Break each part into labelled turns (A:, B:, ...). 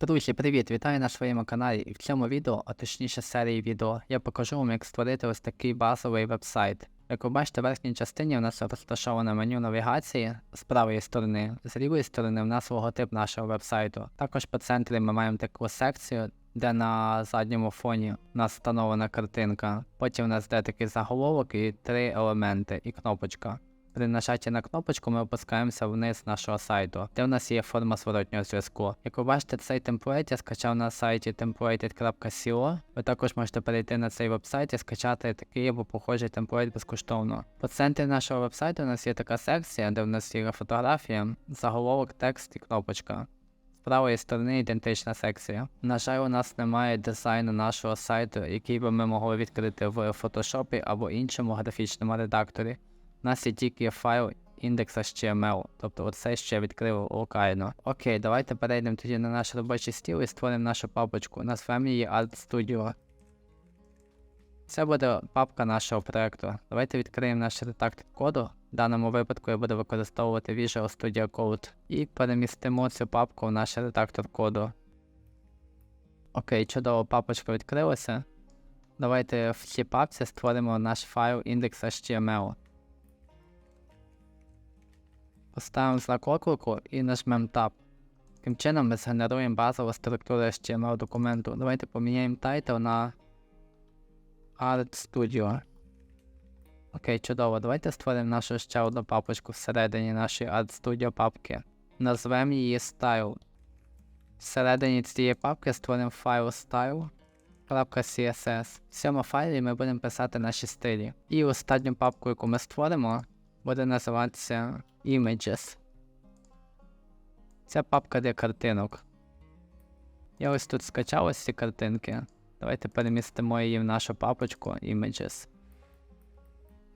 A: Друзі, привіт! Вітаю на своєму каналі. І в цьому відео, а точніше серії відео, я покажу вам, як створити ось такий базовий веб-сайт. Як ви бачите, в верхній частині у нас розташоване меню навігації з правої сторони, з лівої сторони у нас логотип нашого веб-сайту. Також по центрі ми маємо таку секцію, де на задньому фоні у нас встановлена картинка. Потім у нас йде такий заголовок і три елементи, і кнопочка. При нажатті на кнопочку ми опускаємося вниз нашого сайту, де у нас є форма зворотнього зв'язку. Як ви бачите, цей темплейт я скачав на сайті templated.co. Ви також можете перейти на цей вебсайт і скачати такий або похожий темплейт безкоштовно. По центрі нашого вебсайту у нас є така секція, де в нас є фотографія, заголовок, текст і кнопочка. З правої сторони ідентична секція. На жаль, у нас немає дизайну нашого сайту, який би ми могли відкрити в Photoshop або іншому графічному редакторі. У нас є тільки файл index.html, тобто оце ще відкрив локально. Окей, давайте перейдемо тоді на наш робочий стіл і створимо нашу папочку. Назвемо її Art Studio. Це буде папка нашого проекту. Давайте відкриємо наш редактор коду. В даному випадку я буду використовувати Visual Studio Code і перемістимо цю папку в наш редактор коду. Окей, чудово, папочка відкрилася. Давайте в цій папці створимо наш файл index.html. Поставимо знак оклику і нажмемо Tab. Таким чином ми згенеруємо базову структуру HTML документу. Давайте поміняємо title на Art Studio. Окей, чудово. Давайте створимо нашу ще одну папочку всередині нашої Art Studio папки. Назвемо її Style. Всередині цієї папки створимо файл style.css. В цьому файлі ми будемо писати наші стилі. І останню папку, яку ми створимо, буде називатися Images. Ця папка для картинок. Я ось тут скачав ось ці картинки. Давайте перемістимо її в нашу папочку Images.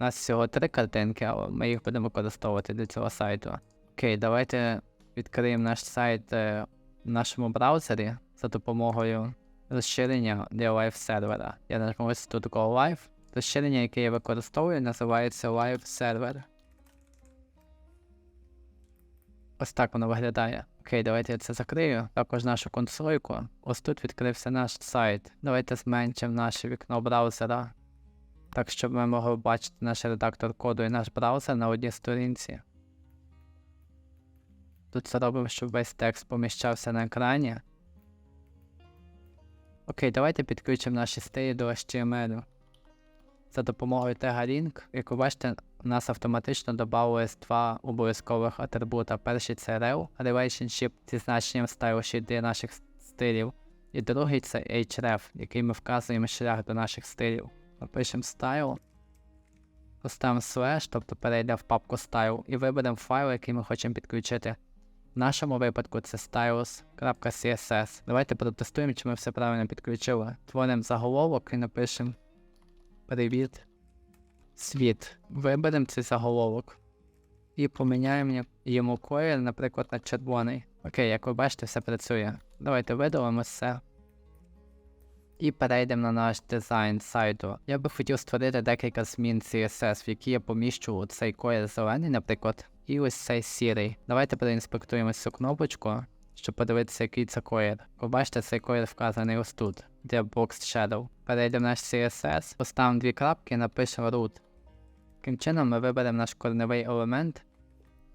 A: У нас всього три картинки, але ми їх будемо використовувати для цього сайту. Окей, давайте відкриємо наш сайт е, в нашому браузері за допомогою розширення для Live сервера. Я нажму ось тут Go Live. Розширення, яке я використовую, називається Live Server. Ось так воно виглядає. Окей, давайте я це закрию. Також нашу консольку. Ось тут відкрився наш сайт. Давайте зменшимо наше вікно браузера. Так, щоб ми могли бачити наш редактор коду і наш браузер на одній сторінці. Тут зробимо, щоб весь текст поміщався на екрані. Окей, давайте підключимо наші стилі до HTML. За допомогою тега link, як ви бачите, у нас автоматично додавалось два обов'язкових атрибута. Перший це rel, relationship зі значенням style для наших стилів. І другий це href, який ми вказуємо шлях до наших стилів. Напишемо style, поставимо slash, тобто перейдемо в папку style, і виберемо файл, який ми хочемо підключити. В нашому випадку це styles.css. Давайте протестуємо, чи ми все правильно підключили. Творимо заголовок і напишемо Привіт. Світ. Виберемо цей заголовок. І поміняємо йому колір, наприклад, на червоний. Окей, як ви бачите, все працює. Давайте видалимо все. І перейдемо на наш дизайн сайту. Я би хотів створити декілька змін CSS, в які я поміщу цей колір зелений, наприклад, і ось цей сірий. Давайте проінспектуємо цю кнопочку, щоб подивитися, який це колір. Ви бачите, цей колір вказаний ось тут, де Box Shadow. Перейдемо в наш CSS, поставимо дві крапки і напишемо root. Таким чином ми виберемо наш корневий елемент,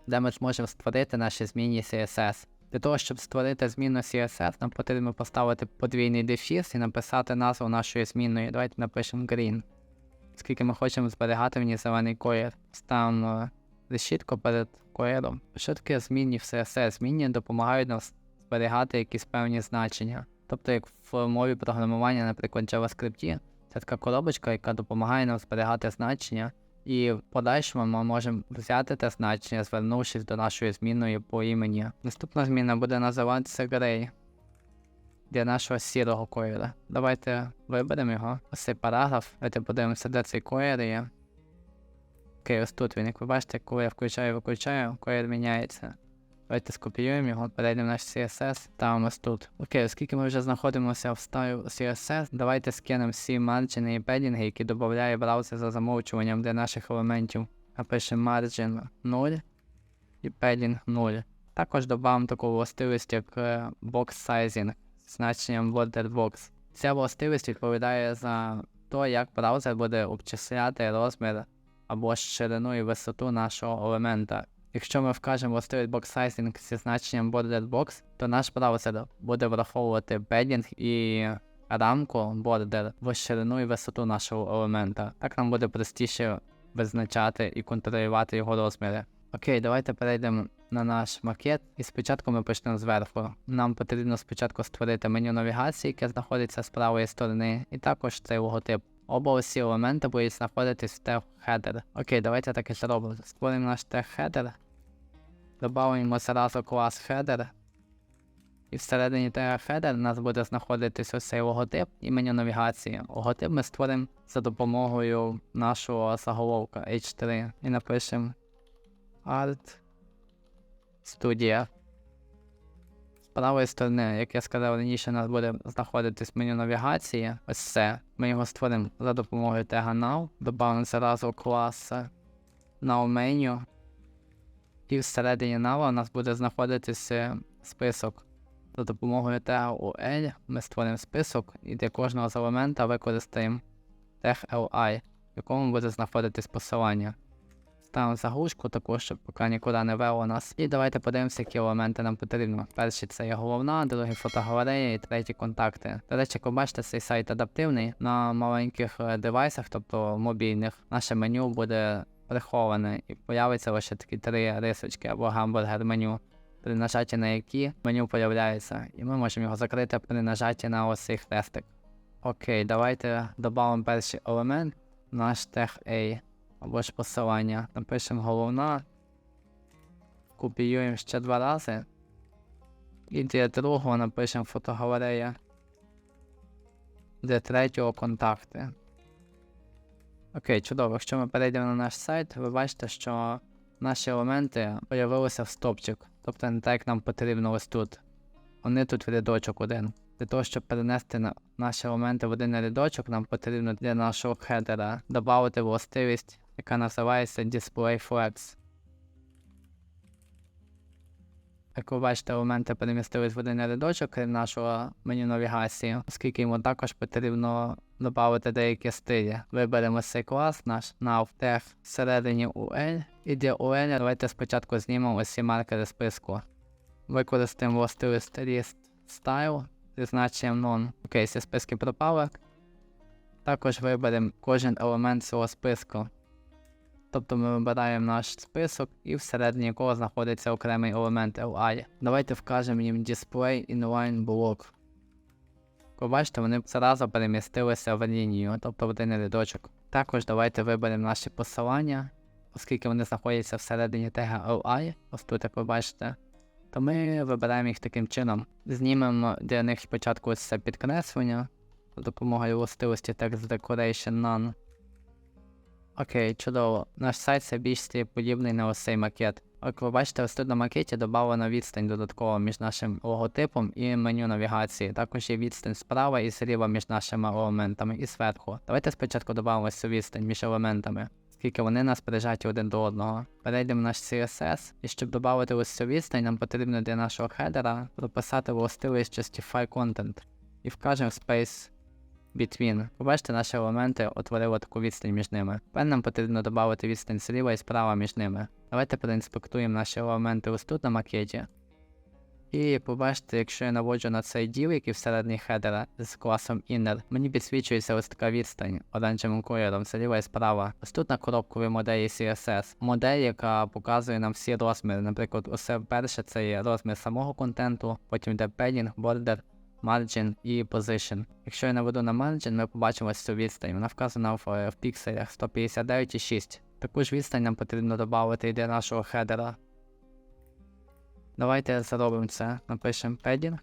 A: де ми зможемо створити наші змінні CSS. Для того, щоб створити змінну CSS, нам потрібно поставити подвійний дефіс і написати назву нашої змінної. Давайте напишемо green. Оскільки ми хочемо зберігати в ній зелений колір. Ставимо решітку перед кольором. Що таке змінні в CSS? Змінні допомагають нам зберігати якісь певні значення. Тобто, як в мові програмування, наприклад, JavaScript, це така коробочка, яка допомагає нам зберігати значення. І в подальшому ми можемо взяти те значення, звернувшись до нашої змінної по імені. Наступна зміна буде називатися Grey для нашого сірого кольору. Давайте виберемо його. Ось цей параграф. Давайте подивимося, де цей колір є. Окей, ось тут він, як ви бачите, коли я включаю і виключаю, колір міняється. Давайте скопіюємо його, перейдемо в наш CSS, ставимо ось тут. Окей, оскільки ми вже знаходимося в стаю CSS, давайте скинемо всі марджини і педінги, які додає браузер за замовчуванням для наших елементів. Напишемо margin 0 і padding 0. Також додамо таку властивість, як е, box sizing з значенням border box. Ця властивість відповідає за те, як браузер буде обчисляти розмір або ширину і висоту нашого елемента. Якщо ми вкажемо властивість box sizing зі значенням border box, то наш браузер буде враховувати бедінг і рамку border в ширину і висоту нашого елемента. Так нам буде простіше визначати і контролювати його розміри. Окей, давайте перейдемо на наш макет і спочатку ми почнемо зверху. Нам потрібно спочатку створити меню навігації, яке знаходиться з правої сторони, і також цей логотип. Оба усі елементи будуть знаходитись в тег header. Окей, давайте так і зробимо. Створимо наш тег header. Добавимо зразу клас header. І всередині тега header у нас буде знаходитись ось цей логотип і меню навігації. Логотип ми створимо за допомогою нашого заголовка H3 і напишемо Art Studio. З правої сторони, як я сказав раніше, у нас буде знаходитись меню навігації. Ось це. Ми його створимо за допомогою тега Now. Добавимо зразу клас Now Menu. І всередині Now у нас буде знаходитися список. За допомогою тега ми створимо список і для кожного з елемента використаємо тег LI, в якому буде знаходитись посилання. Ставимо заглушку також, щоб поки нікуди не вело нас. І давайте подивимося, які елементи нам потрібно. Перший це є головна, другий фотогалерея і третій контакти. До речі, як ви бачите, цей сайт адаптивний на маленьких е, девайсах, тобто мобільних, наше меню буде приховане і появиться лише такі три рисочки або гамбургер меню. При нажатті на які меню появляється, і ми можемо його закрити при нажатті на ось цей хрестик. Окей, давайте додамо перший елемент, наш тег A або ж посилання. Напишемо головна. Копіюємо ще два рази. І для другого напишемо фотогалерея. Для третього контакти. Окей, чудово. Якщо ми перейдемо на наш сайт, ви бачите, що наші елементи появилися в стопчик. Тобто не так, як нам потрібно ось тут. Вони тут в рядочок один. Для того, щоб перенести на наші елементи в один рядочок, нам потрібно для нашого хедера додати властивість яка називається Display Flex. Як ви бачите, елементи перемістились в один рядочок крім нашого меню навігації, оскільки йому також потрібно додати деякі стилі. Виберемо цей клас, наш NavTech всередині UL. І для UL давайте спочатку знімемо усі маркери списку. Використаємо властивість List Style значенням None. Окей, ці списки пропали. Також виберемо кожен елемент цього списку. Тобто ми вибираємо наш список і всередині якого знаходиться окремий елемент LI. Давайте вкажемо їм Display Inline Block. Як бачите, вони зразу перемістилися в лінію, тобто в один рядочок. Також давайте виберемо наші посилання, оскільки вони знаходяться всередині тега LI, ось тут, як ви бачите, то ми вибираємо їх таким чином. Знімемо для них спочатку це підкреслення за допомогою властивості Text Decoration None. Окей, чудово. Наш сайт все більш подібний на ось цей макет. Як ви бачите, ось тут на макеті додана відстань додатково між нашим логотипом і меню навігації. Також є відстань справа і зліва між нашими елементами і зверху. Давайте спочатку додамо цю відстань між елементами, оскільки вони нас прижаті один до одного. Перейдемо в наш CSS, і щоб додати ось цю відстань, нам потрібно для нашого хедера прописати властивість Justify Content і вкажемо Space Between. Побачите, наші елементи утворили таку відстань між ними. Тепер нам потрібно додати відстань зліва і справа між ними. Давайте проінспектуємо наші елементи ось тут на макеті. І побачите, якщо я наводжу на цей діл, який всередині хедера з класом inner, мені підсвічується ось така відстань оранжевим кольором зліва і справа. Ось тут на коробковій моделі CSS. Модель, яка показує нам всі розміри. Наприклад, усе перше це є розмір самого контенту, потім йде padding, border, margin і position. Якщо я наведу на margin, ми побачимо цю відстань. Вона вказана в, в пікселях 159,6. Таку ж відстань нам потрібно додати і для нашого хедера. Давайте зробимо це. Напишемо padding.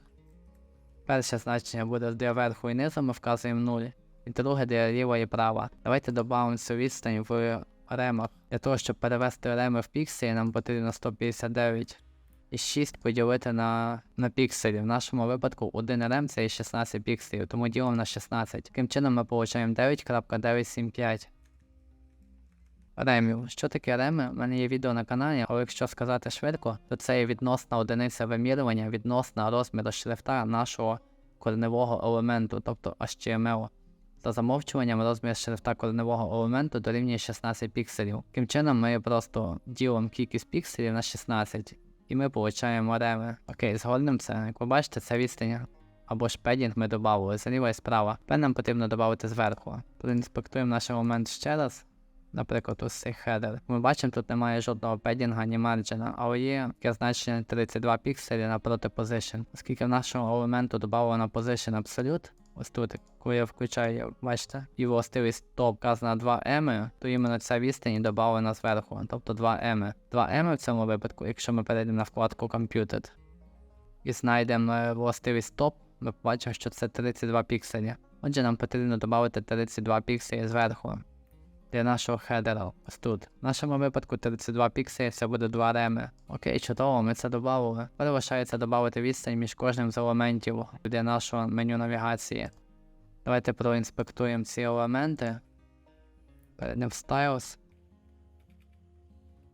A: Перше значення буде для верху і низу, ми вказуємо 0. І друге для ліва і права. Давайте додамо цю відстань в ремах. Для того, щоб перевести реми в пікселі, нам потрібно 159 і 6 поділити на на пікселі. В нашому випадку 1 рем це є 16 пікселів, тому ділимо на 16. Таким чином ми отримуємо 9.975. ремів. Що таке реми? У мене є відео на каналі, але якщо сказати швидко, то це є відносна одиниця вимірювання відносно розміру шрифта нашого кореневого елементу, тобто HTML. За замовчуванням розмір шрифта кореневого елементу дорівнює 16 пікселів. Таким чином ми просто ділимо кількість пікселів на 16 і ми отримуємо реми. Окей, згодним це, як ви бачите, це відстань або ж педінг ми додали зліва і справа. Тепер нам потрібно додати зверху. Проінспектуємо наш елемент ще раз. Наприклад, ось цей хедер. Ми бачимо, тут немає жодного педінга, ні марджина, але є таке значення 32 пікселі напроти position. Оскільки в нашого елементу додано position absolute, ось тут, коли я включаю, бачите, і властивість топ вказана 2 еми, то іменно ця відстань додана зверху, тобто 2 м 2 еми в цьому випадку, якщо ми перейдемо на вкладку Computed і знайдемо е, властивість топ, ми побачимо, що це 32 пікселі. Отже, нам потрібно додати 32 пікселі зверху для нашого хедера. Ось тут. В нашому випадку 32 пікселі це буде 2 реми. Окей, чудово, ми це додали. Тепер додати відстань між кожним з елементів для нашого меню навігації. Давайте проінспектуємо ці елементи. Перейдемо в Styles.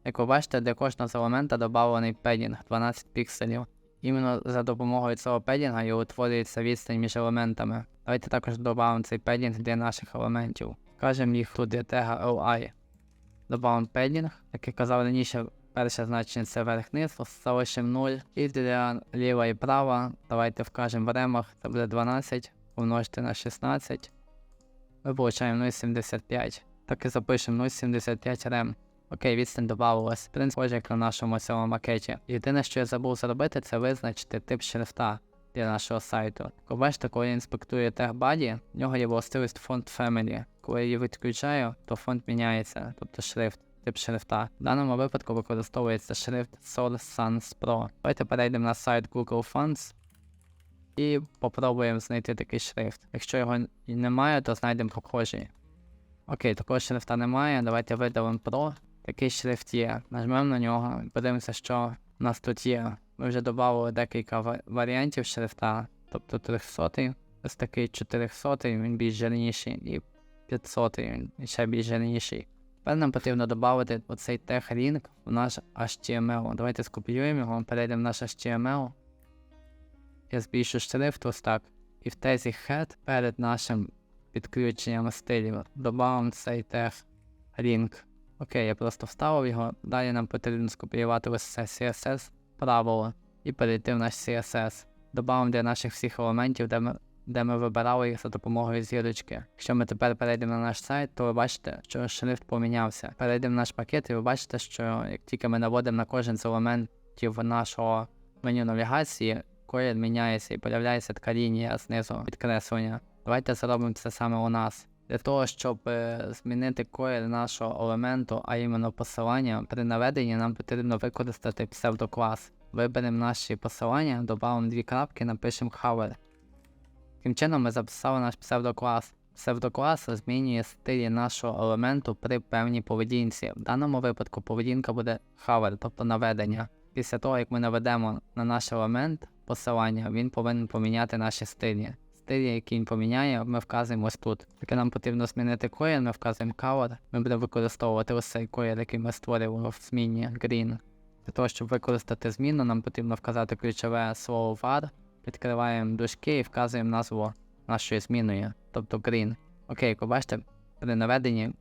A: Як ви бачите, для кожного з елемента додавлений педінг 12 пікселів. Іменно за допомогою цього педінга і утворюється відстань між елементами. Давайте також додамо цей педінг для наших елементів. Кажемо їх тут для тега LI. Добавимо педінг, як я казав раніше, перше значення це верх-низ, залишимо 0. І для ліва і права давайте вкажемо в ремах, це буде 12 помножити на 16. Ми отримаємо 0,75. Так і запишемо 0,75 рем. Окей, відстань додавалась. В принципі, схоже, як на нашому цьому макеті. Єдине, що я забув зробити, це визначити тип шрифта для нашого сайту. Як бачите, коли я інспектую TechBuddy, в нього є властивість font family. Коли я її відключаю, то фонд міняється, тобто шрифт, тип шрифта. В даному випадку використовується шрифт Source Sans Pro. Давайте перейдемо на сайт Google Fonts і попробуємо знайти такий шрифт. Якщо його немає, то знайдемо похожий. Окей, такого шрифта немає. Давайте видалимо Pro. Такий шрифт є. Нажмемо на нього і подивимося, що у нас тут є. Ми вже додали декілька варіантів шрифта, тобто 300, ось такий 400, він більш жирніший, і 500, він ще більш жирніший. Тепер нам потрібно додати оцей тег-лінк в наш HTML. Давайте скопіюємо його, перейдемо в наш HTML. Я збільшу шрифт ось так. І в тезі head перед нашим підключенням стилів додамо цей тег link. Окей, я просто вставив його. Далі нам потрібно скопіювати ось це CSS правило і перейти в наш CSS. Добавимо для наших всіх елементів, де ми, де ми вибирали їх за допомогою зірочки. Якщо ми тепер перейдемо на наш сайт, то ви бачите, що шрифт помінявся. Перейдемо в наш пакет, і ви бачите, що як тільки ми наводимо на кожен з елементів нашого меню навігації, колір міняється і появляється така лінія знизу підкреслення. Давайте зробимо це саме у нас. Для того, щоб е, змінити колір нашого елементу, а іменно посилання, при наведенні нам потрібно використати псевдоклас. Виберемо наші посилання, додамо дві крапки, напишемо hover. Таким чином ми записали наш псевдоклас. Псевдоклас змінює стилі нашого елементу при певній поведінці. В даному випадку поведінка буде hover, тобто наведення. Після того, як ми наведемо на наш елемент посилання, він повинен поміняти наші стилі. Стилі, які він поміняє, ми вказуємо ось тут. Таке нам потрібно змінити колір, ми вказуємо color. Ми будемо використовувати ось цей колір, який ми створювали в зміні green. Для того, щоб використати зміну, нам потрібно вказати ключове слово var, відкриваємо дужки і вказуємо назву нашої зміною, тобто green. Окей, як при наведенні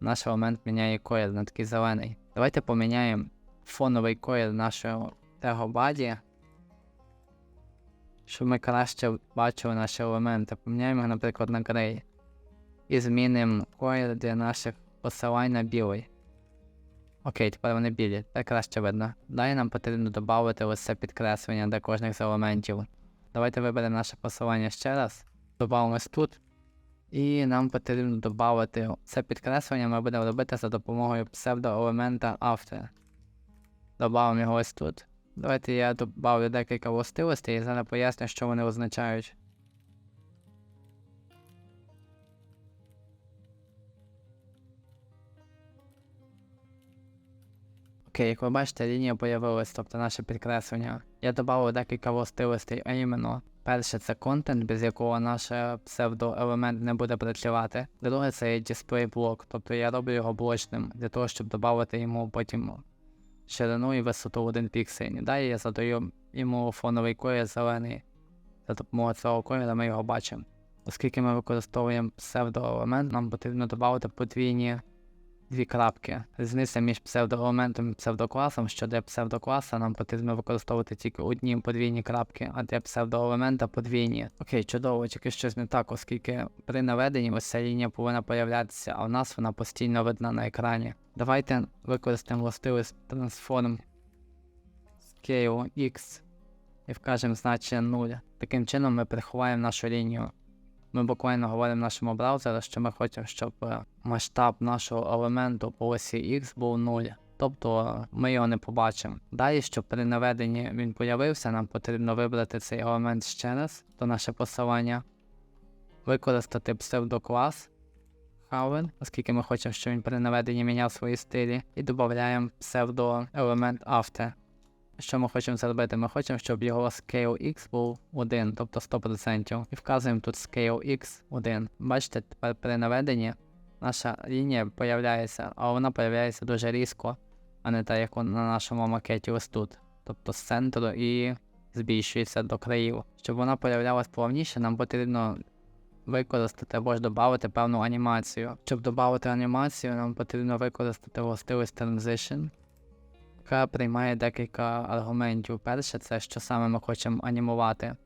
A: наш елемент міняє колір на такий зелений. Давайте поміняємо фоновий колір нашого tego body, щоб ми краще бачили наші елементи. Поміняємо його, наприклад, на грей. І змінимо колір для наших посилань на білий. Окей, тепер вони білі, так краще видно. Далі нам потрібно додати ось це підкреслення для кожних з елементів. Давайте виберемо наше посилання ще раз. Добавимо ось тут. І нам потрібно додати це підкреслення ми будемо робити за допомогою псевдоелемента after. Добавимо його ось тут. Давайте я добавлю декілька властивостей і зараз поясню, що вони означають. Окей, як ви бачите, лінія появилась, тобто наше підкреслення. Я додав декілька властивостей, а іменно Перше це контент, без якого наш псевдоелемент не буде працювати. Друге це display блок, тобто я роблю його блочним для того, щоб додати йому потім ширину і висоту в один піксель. Далі я задаю йому фоновий колір зелений. За допомогою цього кольору ми його бачимо. Оскільки ми використовуємо псевдоелемент, нам потрібно додати подвійні дві крапки. Різниця між псевдоелементом і псевдокласом, що для псевдокласа нам потрібно використовувати тільки одні подвійні крапки, а для псевдоелемента подвійні. Окей, чудово, тільки щось не так, оскільки при наведенні ось ця лінія повинна появлятися, а у нас вона постійно видна на екрані. Давайте використаємо властивість Transform Scale X і вкажемо значення 0. Таким чином ми приховаємо нашу лінію. Ми буквально говоримо нашому браузеру, що ми хочемо, щоб е, масштаб нашого елементу по осі X був 0. Тобто е, ми його не побачимо. Далі, щоб при наведенні він появився, нам потрібно вибрати цей елемент ще раз, то наше посилання, використати псевдоклас Hover, оскільки ми хочемо, щоб він при наведенні міняв свої стилі, і додаємо псевдоелемент After. Що ми хочемо зробити? Ми хочемо, щоб його scale x був 1, тобто 100%. І вказуємо тут scale x 1. Бачите, тепер при наведенні наша лінія появляється, а вона появляється дуже різко, а не так, як на нашому макеті ось тут. Тобто з центру і збільшується до країв. Щоб вона появлялась плавніше, нам потрібно використати або ж додати певну анімацію. Щоб додати анімацію, нам потрібно використати властивість Transition яка приймає декілька аргументів. Перше, це що саме ми хочемо анімувати.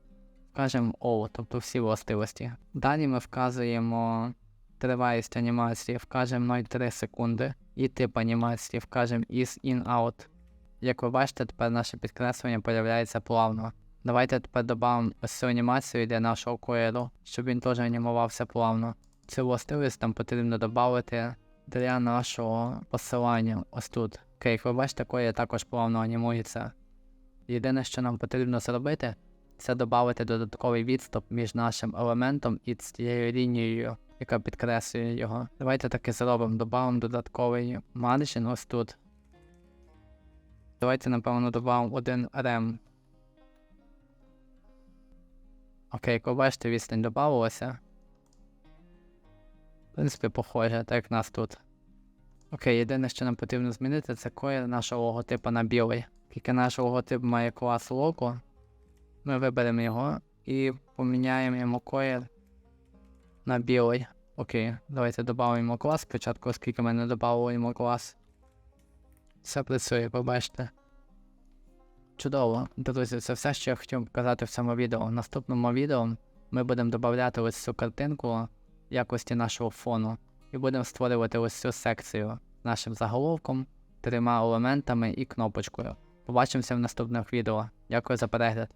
A: Вкажемо O, тобто всі властивості. Далі ми вказуємо тривалість анімації, вкажемо 0,3 секунди, і тип анімації вкажемо is in out. Як ви бачите, тепер наше підкреслення появляється плавно. Давайте тепер додамо ось цю анімацію для нашого кольору, щоб він теж анімувався плавно. Цю властивість нам потрібно додати для нашого посилання ось тут. Окей, як ви бачите, колір також плавно анімується. Єдине, що нам потрібно зробити, це додати додатковий відступ між нашим елементом і цією лінією, яка підкреслює його. Давайте таки зробимо, додамо додатковий маржин ось тут. Давайте, напевно, додамо один рем. Окей, як ви бачите, відстань додавалася. В принципі, похоже, так як нас тут. Окей, єдине, що нам потрібно змінити, це колір нашого логотипа на білий. Тільки наш логотип має клас лого, ми виберемо його і поміняємо йому колір на білий. Окей, давайте додамо клас спочатку, оскільки ми не йому клас. Все працює, побачите. Чудово, друзі, це все, що я хотів показати в цьому відео. В наступному відео ми будемо додати ось цю картинку якості нашого фону і будемо створювати ось цю секцію нашим заголовком, трьома елементами і кнопочкою. Побачимося в наступних відео. Дякую за перегляд.